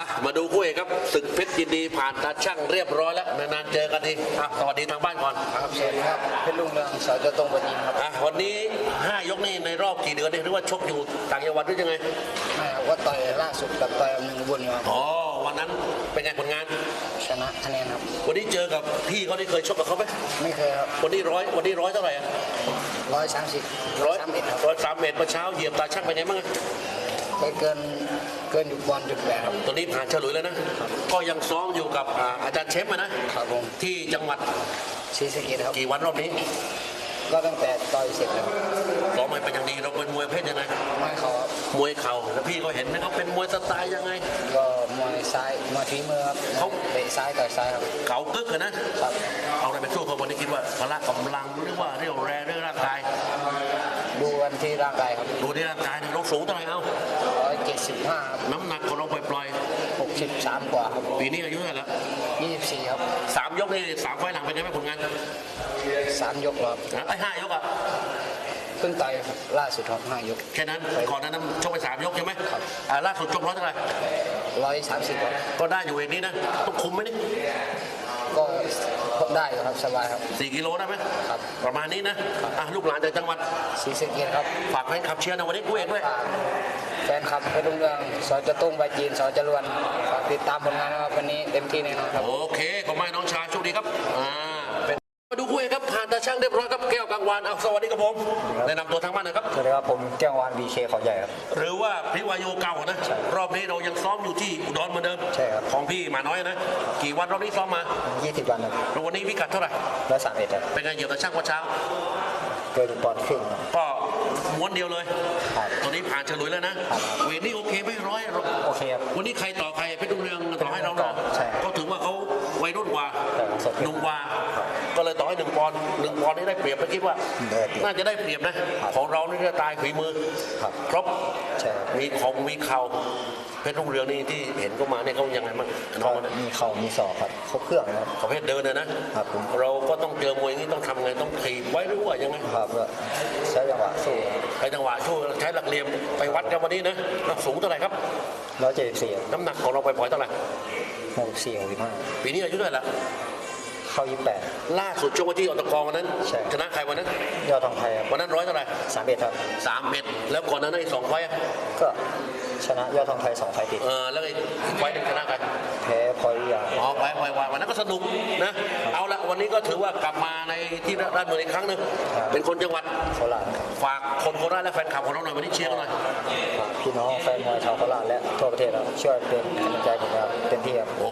อะมาดูคู่เอกครับศึกเพชรยินดีผ่านตาช่างเรียบร้อยแล้วนานๆเจอกันทีอะสวัสดีทางบ้านก่อนครับสวัสดีครับเพชรลุงเรืองสจตรงปัญญินครับอะวันนี้ 5 ยกนี่ในรอบกี่เดือนเนี่ยหรือว่าชกอยู่ต่างจังหวัดหรือยังไงแม่ว่าต่อยล่าสุดกับต่อยอันหนึ่งบุญครับอ๋อวันนั้นเป็นไงผลงานชนะคะแนนครับ วันนี้เจอกับพี่เขาที่เคยชกกับเขาไหมไม่เคยครับวันนี้ร้อยวันนี้ร้อยเท่าไหร่อะร้อยสามสิบร้อยสามเอ็ดครับร้อยสามเมตรเมื่อเช้าเหยียบตาช่างไปไหนบ้างอะ ไปเกินเกินอยู่บอลจุดแปดครับตัวนี้ผ่านเฉลุยแล้วนะ ก็ยังซ้อมอยู่กับอ่าอาจารย์เชฟอะนะครับผมที่จังหวัดศรีสะเกดครับ กี่วันรอบนี้ก็ตั้งแต่ต่อยเสร็จแล้วซ้อมมาเป็นอย่างดีเราเป็นมวยเพศยังไงไม่เขาครับมวยเข่าแล้วพี่เขาเห็นไหมเขาเป็นมวยสไตล์ยังไง ก็มวยซ้ายมวยฝีมือครับเขา เตะซ้ายต่อยซ้ายครับเก่ากึกอะนะ ครับเอาอะไรไปสู้เขาวันนี้คิดว่าพละกำลังหรือว่าเรี่ยวแรงเรื่องร่างกายดูวันที่ร่างกายครับ ดูที่ร่างกายเนี่ยเราสูงเท่าไหร่เอา ร้อยเจ็ดสิบห้าครับน้ำหนักของเราปล่อยหกสิบสามกว่าครับๆปีนี้อายุเท่าไหร่แล้วยี่สิบสี่ครับสามยกนี่สามไฟล์หลังเป็นไงบ้างผลงานสามยกครับนะไอ้ห้ายกอะเพิ่งต่อยล่าสุดครับห้ายก แค่นั้นก่อนหนานั้นชกไปสามยกใช่ไหมอ่าล่าสุดชกร้อยเท่าไหร่ร้อยสามสิบครับก็ได้อยู่เวทนี้นะต้องคุมไหมนี่ก็ได้อยู่ครับสบายครับ สี่กิโลได้ไหมครับ ประมาณนี้นะอะลูกหลานจากจังหวัดศรีสะเกดครับฝากแฟนคลับเชียร์นะวันนี้กูเอกด้วย ฝาก แฟนคลับเพชรลุงเรืองสอจะตุ้งใบจีนสอจรวนฝากติดตามผลงานนะครับวันนี้เต็มที่แน่นอนครับ โอเคขอบคุณมากน้องชายโชคดีครับอ่าเป็นมาดูคู่เอกครับผ่านตาช่างเรียบร้อยครับแก้วกลางวานเอาสวัสดีครับผมแนะนำตัวทางบ้านหนะครับ สวัสดีครับผมแก้ววานบีเคเขาใหญ่ครับ หรือว่าพิวายโยเก่านะรอบนี้เรายังซ้อมอยู่ที่อุดรเหมือนเดิมใช่ครับ ของพี่หมาน้อยนะ กี่วันรอบนี้ซ้อมมา 20 วันครับแล้ววันนี้พิกัดเท่าไหร่ร้อยสามเอ็ดครับเป็นไงเหยียบตาช่างวันเช้า เกินปอนด์ครึ่งครับ ก็ม้วนเดียวเลย ครับตัวนี้ผ่านฉลุยแล้วนะเวทนี่โอเคไม่ร้อยหรอกโอเคครับวันนี้ใครต่อใครเพชรดุงเรืองต่อให้เราหรอใช่ก็ถือว่าเขาวัยรุ่นกว่าใช่ครับสด หนุ่มกว่า ก็เลยต่อให้หนึ่งปอนด์หนึ่งปอนด์นี่ได้เปรียบไปคิดว่า ได้เปรียบ น่าจะได้เปรียบนะ ของเรานี่จะตายฝีมือครับครบใช่ครับ มีของมีเข่าเพชรรุ่งเรืองนี่ที่เห็นก็มาเนี่ยเขายังไงบ้างน้องมันมีเข่ามีศอกครับครบเครื่องครับ ประเภทเดินนะนะครับผม เราก็ต้องเจอมวยอย่างนี้ต้องทำไงต้องถีบไว้หรือว่ายังไงครับก็ใช้จังหวะสู้ครับใช้จังหวะช่วยใช้หลักเหลี่ยมไปวัดกันวันนี้นะสูงเท่าไหร่ครับ ร้อยเจ็ดสิบสี่น้ำหนักของเราไปปล่อยๆเท่าไหร่หกสี่หกสิบห้าปีนี้อายุเท่าไหร่ละ เข้ายี่แปด ล่าสุดช่วงวันที่ออตกรวันนั้นใช่ ชนะใครวันนั้น ยอดทองไทยครับวันนั้นร้อยเท่าไหร่สามเอ็ดครับ สามเม็ดแล้วก่อนหนานั้นอีกสองไฟต์อะก็ชนะยอดทองไทยสองไฟล์ติด เออแล้วอีกไฟต์หนึ่งชนะใครแพ้พลอยวิทยา อ๋อไฟต์ไฟต์ไฟต์วันนั้นก็สนุกนะเอาละวันนี้ก็ถือว่ากลับมาในที่ราชบุรีอีกครั้งหนึ่งเป็นคนจังหวัดโคราชครับฝากคนโคราชและแฟนคลับของเราหน่อยวันนี้เชียร์กันหน่อยฝากพี่น้องแฟนมวยชาวโคราชและทั่วประเทศครับช่วยเป็นกำลังใจผมครับเต็มที่ครับ โอ